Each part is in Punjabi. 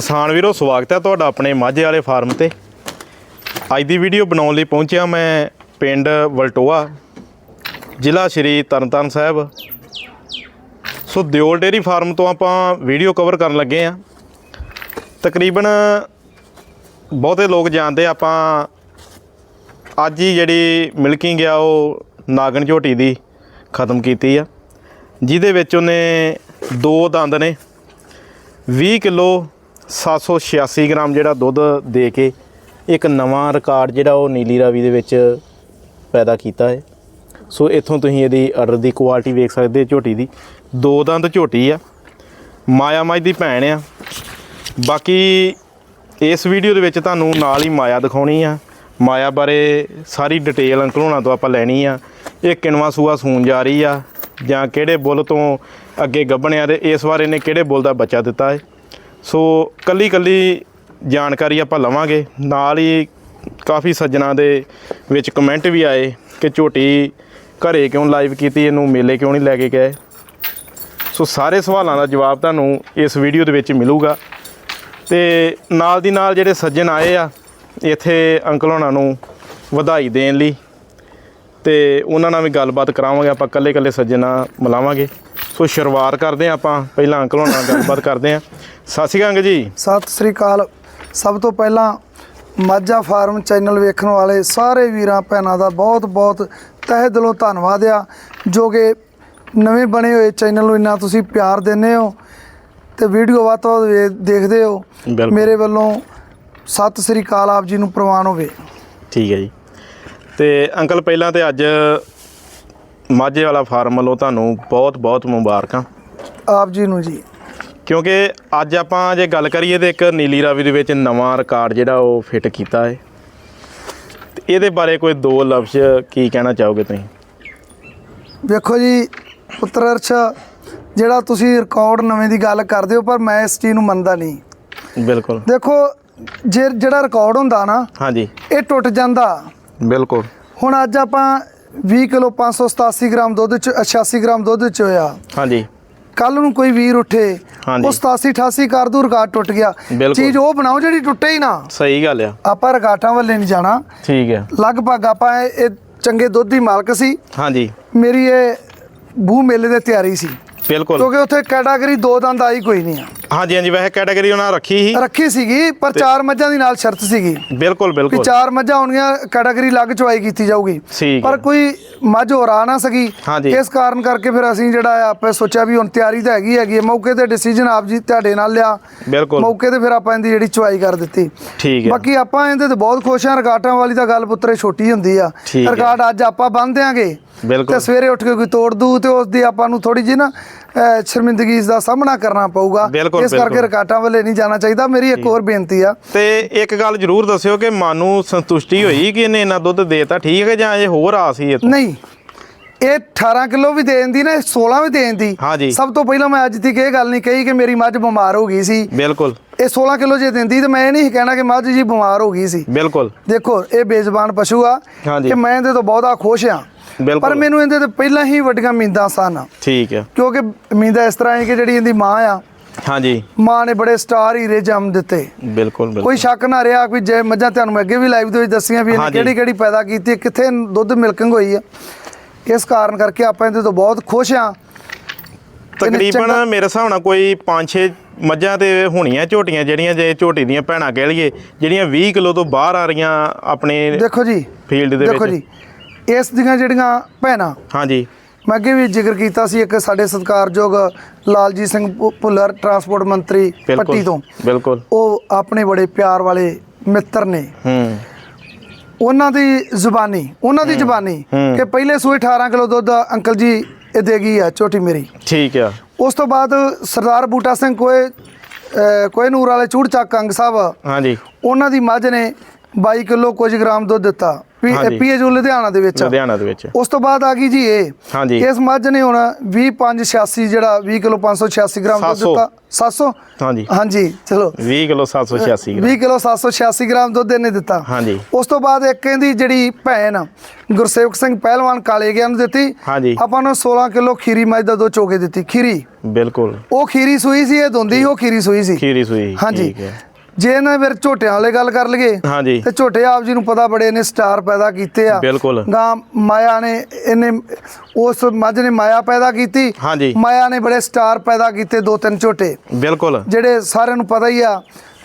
ਕਿਸਾਨ ਵੀਰੋ, ਸਵਾਗਤ ਹੈ ਤੁਹਾਡਾ ਆਪਣੇ ਮਾਝੇ ਵਾਲੇ ਫਾਰਮ ਤੇ। ਅੱਜ ਦੀ ਵੀਡੀਓ ਬਣਾਉਣ ਲਈ ਪਹੁੰਚਿਆ ਮੈਂ ਪਿੰਡ ਵਲਟੋਆ, ਜ਼ਿਲ੍ਹਾ Shri Tarn Taran Sahib. So Deol dairy farm ਤੋਂ ਆਪਾਂ ਵੀਡੀਓ ਕਵਰ ਕਰਨ ਲੱਗੇ ਆ ਤਕਰੀਬਨ ਬਹੁਤੇ ਲੋਕ ਜਾਣਦੇ ਆਪਾਂ ਅੱਜ ਹੀ ਜਿਹੜੀ ਮਿਲਕਿੰਗ ਆ, ਉਹ ਨਾਗਣ ਝੋਟੀ ਦੀ ਖਤਮ ਕੀਤੀ ਆ। ਜਿਹਦੇ ਵਿੱਚ ਉਹਨੇ ਦੋ ਦੰਦ ਨੇ 20 ਕਿਲੋ 786 ਗ੍ਰਾਮ ਜਿਹੜਾ ਦੁੱਧ ਦੇ ਕੇ ਇੱਕ ਨਵਾਂ ਰਿਕਾਰਡ ਜਿਹੜਾ ਉਹ ਨੀਲੀ ਰਾਵੀ ਦੇ ਵਿੱਚ ਪੈਦਾ ਕੀਤਾ ਹੈ। ਸੋ ਇੱਥੋਂ ਤੁਸੀਂ ਇਹਦੀ ਆਰਡਰ ਦੀ ਕੁਆਲਿਟੀ ਵੇਖ ਸਕਦੇ ਹੋ ਝੋਟੀ ਦੀ। ਦੋ ਦੰਦ ਝੋਟੀ ਆ। ਮਾਇਆ ਮਾਈ ਦੀ ਭੈਣ ਆ। ਬਾਕੀ ਇਸ ਵੀਡੀਓ ਦੇ ਵਿੱਚ ਤੁਹਾਨੂੰ ਨਾਲ ਹੀ ਮਾਇਆ ਦਿਖਾਉਣੀ ਆ। ਮਾਇਆ ਬਾਰੇ ਸਾਰੀ ਡਿਟੇਲ ਅੰਕਲ ਹੋਣਾ ਤੋਂ ਆਪਾਂ ਲੈਣੀ ਆ। ਇਹ ਕਿਣਵਾ ਸੂਆ ਸੂਣ ਜਾ ਰਹੀ ਆ ਜਾਂ ਕਿਹੜੇ ਬੁੱਲ ਤੋਂ ਅੱਗੇ ਗੱਭਣਿਆ ਤੇ ਇਸ ਵਾਰ ਇਹਨੇ ਕਿਹੜੇ ਬੁੱਲ ਦਾ ਬੱਚਾ ਦਿੱਤਾ ਹੈ। ਸੋ ਕੱਲੀ ਕੱਲੀ ਜਾਣਕਾਰੀ ਆਪਾਂ ਲਵਾਂਗੇ। ਨਾਲ ਹੀ ਕਾਫੀ ਸੱਜਣਾ ਦੇ ਵਿੱਚ ਕਮੈਂਟ ਵੀ ਆਏ ਕਿ ਝੋਟੀ ਘਰੇ ਕਿਉਂ ਲਾਈਵ ਕੀਤੀ, ਇਹਨੂੰ ਮੇਲੇ ਕਿਉਂ ਨਹੀਂ ਲੈ ਕੇ ਗਏ? ਸੋ ਸਾਰੇ ਸਵਾਲਾਂ ਦਾ ਜਵਾਬ ਤੁਹਾਨੂੰ ਇਸ ਵੀਡੀਓ ਦੇ ਵਿੱਚ ਮਿਲੂਗਾ। ਤੇ ਨਾਲ ਦੀ ਨਾਲ ਜਿਹੜੇ ਸੱਜਣ ਆਏ ਆ, ਇੱਥੇ ਅੰਕਲ ਹੋਣਾ ਨੂੰ ਵਧਾਈ ਦੇਣ ਲਈ, ਤੇ ਉਹਨਾਂ ਨਾਲ ਵੀ ਗੱਲਬਾਤ ਕਰਾਵਾਂਗੇ, ਆਪਾਂ ਕੱਲੇ ਕੱਲੇ ਸੱਜਣ ਮਿਲਾਵਾਂਗੇ। ਸੋ ਸ਼ੁਰੂਆਤ ਕਰਦੇ ਹਾਂ ਆਪਾਂ, ਪਹਿਲਾਂ ਅੰਕਲ ਹੋਣਾ ਨਾਲ ਗੱਲਬਾਤ ਕਰਦੇ ਹਾਂ। ਸਤਿ ਸ਼੍ਰੀ ਅਕਾਲ ਜੀ। ਸਤਿ ਸ੍ਰੀ ਅਕਾਲ। ਸਭ ਤੋਂ ਪਹਿਲਾਂ ਮਾਝਾ ਫਾਰਮ ਚੈਨਲ ਵੇਖਣ ਵਾਲੇ ਸਾਰੇ ਵੀਰਾਂ ਭੈਣਾਂ ਦਾ ਬਹੁਤ ਬਹੁਤ ਤਹਿ ਦਿਲੋਂ ਧੰਨਵਾਦ ਆ ਜੋ ਕਿ ਨਵੇਂ ਬਣੇ ਹੋਏ ਚੈਨਲ ਨੂੰ ਇੰਨਾ ਤੁਸੀਂ ਪਿਆਰ ਦਿੰਦੇ ਹੋ ਤੇ ਵੀਡੀਓ ਵੱਧ ਤੋਂ ਵੱਧ ਦੇਖਦੇ ਹੋ। ਮੇਰੇ ਵੱਲੋਂ ਸਤਿ ਸ੍ਰੀ ਅਕਾਲ ਆਪ ਜੀ ਨੂੰ ਪ੍ਰਵਾਨ ਹੋਵੇ। ਠੀਕ ਹੈ ਜੀ। ਤੇ ਅੰਕਲ ਪਹਿਲਾਂ ਤੇ ਅੱਜ ਮਾਝੇ ਵਾਲਾ ਫਾਰਮ ਵੱਲੋਂ ਤੁਹਾਨੂੰ ਬਹੁਤ ਬਹੁਤ ਮੁਬਾਰਕਾਂ। ਆਪ ਜੀ ਨੂੰ ਜੀ। ਕਿਉਂਕਿ ਅੱਜ ਆਪਾਂ ਜੇ ਗੱਲ ਕਰੀਏ ਤੇ ਇੱਕ ਨੀਲੀ ਰਾਵੀ ਦੇ ਵਿੱਚ ਨਵਾਂ ਰਿਕਾਰਡ ਜਿਹੜਾ ਉਹ ਫਿੱਟ ਕੀਤਾ ਹੈ। ਇਹਦੇ ਬਾਰੇ ਕੋਈ ਦੋ ਲਫ਼ਜ਼ ਕੀ ਕਹਿਣਾ ਚਾਹੋਗੇ ਤੁਸੀਂ? ਵੇਖੋ ਜੀ ਪੁੱਤਰ ਅਰਸ਼ ਜਿਹੜਾ ਤੁਸੀਂ ਰਿਕਾਰਡ ਨਵੇਂ ਦੀ ਗੱਲ ਕਰਦੇ ਹੋ ਪਰ ਮੈਂ ਇਸ ਚੀਜ਼ ਨੂੰ ਮੰਨਦਾ ਨਹੀਂ। ਬਿਲਕੁਲ। ਦੇਖੋ ਜੇ ਜਿਹੜਾ ਰਿਕਾਰਡ ਹੁੰਦਾ ਨਾ ਹਾਂਜੀ। ਇਹ ਟੁੱਟ ਜਾਂਦਾ। ਬਿਲਕੁਲ। ਹੁਣ ਅੱਜ ਆਪਾਂ 20 ਕਿਲੋ 587 ਗ੍ਰਾਮ ਦੁੱਧ ਚ 86 ਗ੍ਰਾਮ ਦੁੱਧ ਚ ਹੋਇਆ। ਹਾਂਜੀ। ਕੱਲ ਨੂੰ ਕੋਈ ਵੀਰ ਉੱਠੇ। ਉਹ 87 88 ਕਰ ਦੂ ਰਿਕਾਰਡ ਟੁੱਟ ਗਿਆ। ਚੀਜ਼ ਉਹ ਬਣਾਓ ਜਿਹੜੀ ਟੁੱਟੇ ਹੀ ਨਾ। ਸਹੀ ਗੱਲ ਆ। ਆਪਾਂ ਰਿਕਾਰਡਾਂ ਵੱਲੇ ਨਹੀਂ ਜਾਣਾ। ਠੀਕ ਹੈ ਲਗਭਗ ਆਪਾਂ ਇਹ ਚੰਗੇ ਦੁੱਧ ਦੀ ਮਾਲਕ ਸੀ। ਹਾਂਜੀ। ਮੇਰੀ ਇਹ ਬੂ ਮੇਲੇ ਦੇ ਤਿਆਰੀ ਸੀ। ਬਿਲਕੁਲ। ਕਿਉਂਕਿ ਉੱਥੇ ਕੈਟਾਗਰੀ ਦੋ ਦੰਦ ਆਈ ਕੋਈ ਨਹੀਂ ਆ। ਹਾਂਜੀ ਹਾਂਜੀ ਵੈਸੇ ਕੈਟਾਗਰੀ ਉਹਨਾਂ ਰੱਖੀ ਸੀ। ਰੱਖੀ ਸੀਗੀ ਪਰ ਚਾਰ ਮੱਝਾਂ ਦੀ ਨਾਲ ਸ਼ਰਤ ਸੀਗੀ। ਬਿਲਕੁਲ ਕਿ ਬਿਲਕੁਲ। ਚਾਰ ਮੱਝਾਂ ਹੋਣਗੀਆਂ ਕੈਟਾਗਰੀ ਲੱਗ ਚੁਆਈ ਕੀਤੀ ਜਾਊਗੀ। ਠੀਕ ਪਰ ਹੈ। ਕੋਈ ਮੱਝ ਹੋਰ ਆ ਨਾ ਸਕੀ ਹਾਂਜੀ। ਇਸ ਕਾਰਨ ਕਰਕੇ ਫਿਰ ਅਸੀਂ ਜਿਹੜਾ ਆ ਆਪੇ ਸੋਚਿਆ ਵੀ ਹੁਣ ਤਿਆਰੀ ਤਾਂ ਹੈਗੀ ਹੈਗੀ ਹੈ। ਮੌਕੇ ਤੇ ਡਿਸੀਜਨ ਆਪ ਜੀ ਤੁਹਾਡੇ ਨਾਲ ਲਿਆ। ਬਿਲਕੁਲ। ਮੌਕੇ ਤੇ ਫਿਰ ਆਪਾਂ ਇਹਦੀ ਜਿਹੜੀ ਚੁਆਈ ਕਰ ਦਿੱਤੀ। ਠੀਕ ਹੈ। ਬਾਕੀ ਆਪਾਂ ਇਹਦੇ ਤੇ ਬਹੁਤ ਖੁਸ਼ ਹਾਂ। ਰਿਕਾਰਡਾਂ ਵਾਲੀ ਤਾਂ ਗੱਲ ਪੁੱਤਰੇ ਛੋਟੀ ਹੁੰਦੀ ਆ। ਠੀਕ ਹੈ। ਰਿਕਾਰਡ ਅੱਜ ਆਪਾਂ ਬੰਨ ਦਿਆਂਗੇ। ਬਿਲਕੁਲ। ਤੇ ਸਵੇਰੇ ਉੱਠ ਕੇ ਕੋਈ ਤੋੜ ਦੂ ਤੇ ਉਸ ਦੀ ਆਪਾਂ ਨੂੰ ਥੋੜੀ ਜਿਹੀ ਨਾ ਸ਼ਰਮਿੰਦਗੀ ਦਾ ਸਾਹਮਣਾ ਕਰਨਾ ਪਊਗਾ ਇਸ ਕਰਕੇ। ਰਿਕਾਰਡਾਂ ਵੱਲੇ ਨਹੀਂ ਜਾਣਾ ਚਾਹੀਦਾ ਮੇਰੀ ਇੱਕ ਹੋਰ ਬੇਨਤੀ ਆ ਤੇ ਇੱਕ ਗੱਲ ਜ਼ਰੂਰ ਦੱਸਿਓ ਕਿ ਮਨ ਸੰਤੁਸ਼ਟੀ ਹੋਈ ਕਿ ਇਹਨੇ ਇੰਨਾ ਦੁੱਧ ਦੇਤਾ ਠੀਕ ਹੈ ਜਾਂ ਇਹ ਹੋਰ ਆ ਸੀ ਇਹ ਤੋਂ? ਨਹੀਂ ਇਹ 18 ਕਿਲੋ ਵੀ ਦੇ ਦਿੰਦੀ ਨਾ ਇਹ 16 ਵੀ ਦੇ ਦਿੰਦੀ। ਸਭ ਤੋਂ ਪਹਿਲਾਂ ਮੈਂ ਅੱਜ ਤੱਕ ਇਹ ਗੱਲ ਨਹੀਂ ਕਹੀ ਕਿ ਮੇਰੀ ਮੱਝ ਬਿਮਾਰ ਹੋ ਗਈ ਸੀ ਬਿਲਕੁਲ ਇਹ 16 ਕਿਲੋ ਜੇ ਦਿੰਦੀ ਤੇ ਮੈਂ ਇਹ ਨਹੀਂ ਕਹਿਣਾ ਕਿ ਮੱਝ ਜੀ ਬਿਮਾਰ ਹੋ ਗਈ ਸੀ ਬਿਲਕੁਲ ਦੇਖੋ ਇਹ ਬੇਜ਼ਬਾਨ ਪਸ਼ੂ ਆ। ਕਿ ਮੈਂ ਇਹਦੇ ਤੋਂ ਬਹੁਤਾ ਖੁਸ਼ ਆ। ਪਰ ਮੈਨੂੰ ਇਹਦੇ ਤੇ ਪਹਿਲਾਂ ਹੀ ਵੱਡੀਆਂ ਉਮੀਦਾਂ ਸਨ। ਠੀਕ ਹੈ। ਕਿਉਂਕਿ ਉਮੀਦਾਂ ਇਸ ਤਰ੍ਹਾਂ ਹੈ ਕਿ ਜਿਹੜੀ ਇਹਦੀ ਮਾਂ ਆ ਹਾਂਜੀ। ਮਾਂ ਨੇ ਬੜੇ ਸਟਾਰ ਹੀਰੇ ਜੰਮ ਦਿੱਤੇ। ਬਿਲਕੁਲ ਬਿਲਕੁਲ। ਕੋਈ ਸ਼ੱਕ ਨਾ ਰਿਹਾ ਕੋਈ ਜੇ ਮੱਝਾਂ ਤੁਹਾਨੂੰ ਮੈਂ ਅੱਗੇ ਵੀ ਲਾਈਵ ਦੇ ਵਿੱਚ ਦੱਸੀਆਂ ਵੀ ਇਹਨੇ। ਕਿਹੜੀ ਕਿਹੜੀ ਪੈਦਾ ਕੀਤੀ ਕਿੱਥੇ ਦੁੱਧ ਮਿਲਕਿੰਗ ਹੋਈ ਆ ਇਸ ਕਾਰਨ ਕਰਕੇ ਆਪਾਂ ਇਹਦੇ ਤੋਂ ਬਹੁਤ ਖੁਸ਼ ਆ ਤਕਰੀਬਨ ਮੇਰੇ ਹਿਸਾਬ ਨਾਲ ਕੋਈ 5-6 ਮੱਝਾਂ ਤੇ ਹੋਣੀਆਂ ਝੋਟੀਆਂ ਜਿਹੜੀਆਂ ਜੇ ਝੋਟੀ ਦੀਆਂ ਭੈਣਾਂ ਕਹਿ ਲਈਏ ਜਿਹੜੀਆਂ 20 ਕਿਲੋ ਤੋਂ ਬਾਹਰ ਆ ਰਹੀਆਂ ਆਪਣੇ ਦੇਖੋ ਜੀ। ਫੀਲਡ ਦੇ ਦੇਖੋ ਵਿੱਚ। ਜੀ। ਇਸ ਦੀਆਂ ਜਿਹੜੀਆਂ ਭੈਣਾਂ ਹਾਂਜੀ। ਮੈਂ ਅੱਗੇ ਵੀ ਜ਼ਿਕਰ ਕੀਤਾ ਸੀ ਇੱਕ ਸਾਡੇ ਸਤਿਕਾਰਯੋਗ ਲਾਲਜੀਤ ਸਿੰਘ ਭੁ- ਭੁੱਲਰ ਟਰਾਂਸਪੋਰਟ ਮੰਤਰੀ ਪੱਟੀ ਤੋਂ। ਬਿਲਕੁਲ। ਉਹ ਆਪਣੇ ਬੜੇ ਪਿਆਰ ਵਾਲੇ ਮਿੱਤਰ ਨੇ। ਹੂੰ। ਉਹਨਾਂ ਦੀ ਜ਼ੁਬਾਨੀ ਉਹਨਾਂ ਦੀ ਜ਼ੁਬਾਨੀ ਹੂੰ। ਕਿ ਪਹਿਲੇ ਸੂਏ 18 ਕਿਲੋ ਦੁੱਧ ਅੰਕਲ ਜੀ ਇਹ ਦੇਗੀ ਆ ਛੋਟੀ ਮੇਰੀ। ਠੀਕ ਆ। ਉਸ ਤੋਂ ਬਾਅਦ ਸਰਦਾਰ ਬੂਟਾ ਸਿੰਘ ਕੋਏ ਅਹ ਕੋਏ ਨੂਰ ਵਾਲੇ ਚੂੜ ਚੱਕ ਅੰਗ ਸਾਹਿਬ ਹਾਂਜੀ। ਉਹਨਾਂ ਦੀ ਮੱਝ ਨੇ 22 ਕਿਲੋ ਕੁਝ ਗ੍ਰਾਮ ਦੁੱਧ ਦਿੱਤਾ। ਪੀ ਹਾਂਜੀ। ਪੀਏਯੂ ਲੁਧਿਆਣਾ ਦੇ ਵਿੱਚ ਲੁਧਿਆਣਾ ਦੇ ਵਿੱਚ। ਉਸ ਤੋਂ ਬਾਅਦ ਆ ਗਈ ਜੀ ਇਹ। ਹਾਂਜੀ। ਇਸ ਮੱਝ ਨੇ ਹੁਣ 2586 ਜਿਹੜਾ 20 ਕਿਲੋ 586 ਗ੍ਰਾਮ ਦੁੱਧ 700 ਦਿੱਤਾ। 700 ਹਾਂਜੀ। ਹਾਂਜੀ ਚਲੋ। 20 ਕਿਲੋ 786 ਗ੍ਰਾਮ। 20 ਕਿਲੋ 786 ਗ੍ਰਾਮ ਦੁੱਧ ਇਹਨੇ ਦਿੱਤਾ। ਹਾਂਜੀ। ਉਸ ਤੋਂ ਬਾਅਦ ਇੱਕ ਇਹਦੀ ਜਿਹੜੀ ਭੈਣ ਗੁਰਸੇਵਕ ਸਿੰਘ ਪਹਿਲਵਾਨ ਕਾਲੇ ਗਿਆ ਨੂੰ ਦਿੱਤੀ। ਹਾਂਜੀ। ਆਪਾਂ ਨੂੰ 16 ਕਿਲੋ ਖੀਰੀ ਮੱਝ ਦਾ ਦੁੱਧ ਚੋਕੇ ਦਿੱਤੀ ਖੀਰੀ। ਬਿਲਕੁਲ। ਉਹ ਖੀਰੀ ਸੂਈ ਸੀ ਇਹ ਦੁੰਦੀ ਉਹ ਖੀਰੀ ਸੂਈ ਸੀ। ਖੀਰੀ ਸੂਈ ਹਾਂਜੀ। ਜੇ ਇਹਨਾਂ ਫਿਰ ਝੋਟਿਆਂ ਵਾਲੇ ਗੱਲ ਕਰ ਲਈਏ ਹਾਂਜੀ। ਤੇ ਝੋਟੇ ਆਪ ਜੀ ਨੂੰ ਪਤਾ ਬੜੇ ਨੇ ਸਟਾਰ ਪੈਦਾ ਕੀਤੇ ਆ। ਬਿਲਕੁਲ। ਗਾਂ ਮਾਇਆ ਨੇ ਇਹਨੇ ਉਸ ਮੱਝ ਨੇ ਮਾਇਆ ਪੈਦਾ ਕੀਤੀ। ਹਾਂਜੀ। ਮਾਇਆ ਨੇ ਬੜੇ ਸਟਾਰ ਪੈਦਾ ਕੀਤੇ ਦੋ ਤਿੰਨ ਝੋਟੇ। ਬਿਲਕੁਲ। ਜਿਹੜੇ ਸਾਰਿਆਂ ਨੂੰ ਪਤਾ ਹੀ ਆ